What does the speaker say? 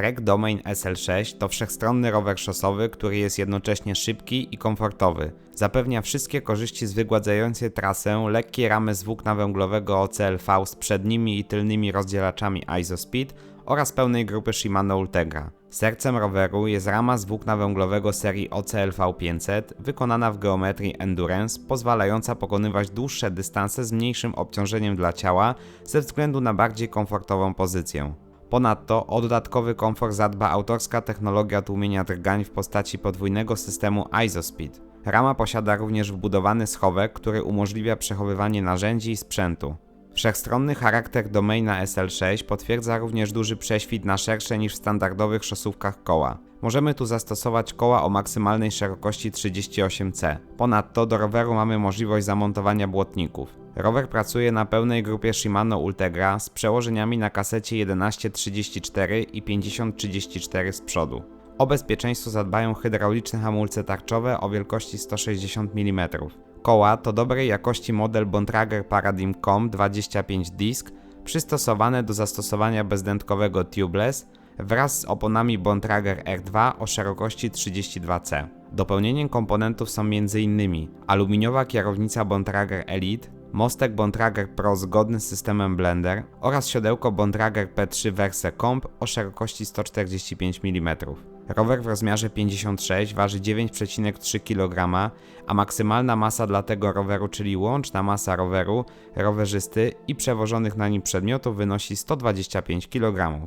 Trek Domain SL6 to wszechstronny rower szosowy, który jest jednocześnie szybki i komfortowy. Zapewnia wszystkie korzyści z wygładzającej trasę, lekkie ramy z włókna węglowego OCLV z przednimi i tylnymi rozdzielaczami ISOSpeed oraz pełnej grupy Shimano Ultegra. Sercem roweru jest rama z włókna węglowego serii OCLV 500, wykonana w geometrii Endurance, pozwalająca pokonywać dłuższe dystanse z mniejszym obciążeniem dla ciała ze względu na bardziej komfortową pozycję. Ponadto o dodatkowy komfort zadba autorska technologia tłumienia drgań w postaci podwójnego systemu ISOSpeed. Rama posiada również wbudowany schowek, który umożliwia przechowywanie narzędzi i sprzętu. Wszechstronny charakter domaina SL6 potwierdza również duży prześwit na szersze niż w standardowych szosówkach koła. Możemy tu zastosować koła o maksymalnej szerokości 38C. Ponadto do roweru mamy możliwość zamontowania błotników. Rower pracuje na pełnej grupie Shimano Ultegra z przełożeniami na kasecie 1134 i 5034 z przodu. O bezpieczeństwo zadbają hydrauliczne hamulce tarczowe o wielkości 160 mm. Koła to dobrej jakości model Bontrager Paradigm Com 25 disk, przystosowane do zastosowania bezdętkowego tubeless wraz z oponami Bontrager R2 o szerokości 32C. Dopełnieniem komponentów są m.in. aluminiowa kierownica Bontrager Elite, mostek Bontrager Pro zgodny z systemem Blender oraz siodełko Bontrager P3 Verse Comp o szerokości 145 mm. Rower w rozmiarze 56 waży 9,3 kg, a maksymalna masa dla tego roweru, czyli łączna masa roweru, rowerzysty i przewożonych na nim przedmiotów wynosi 125 kg.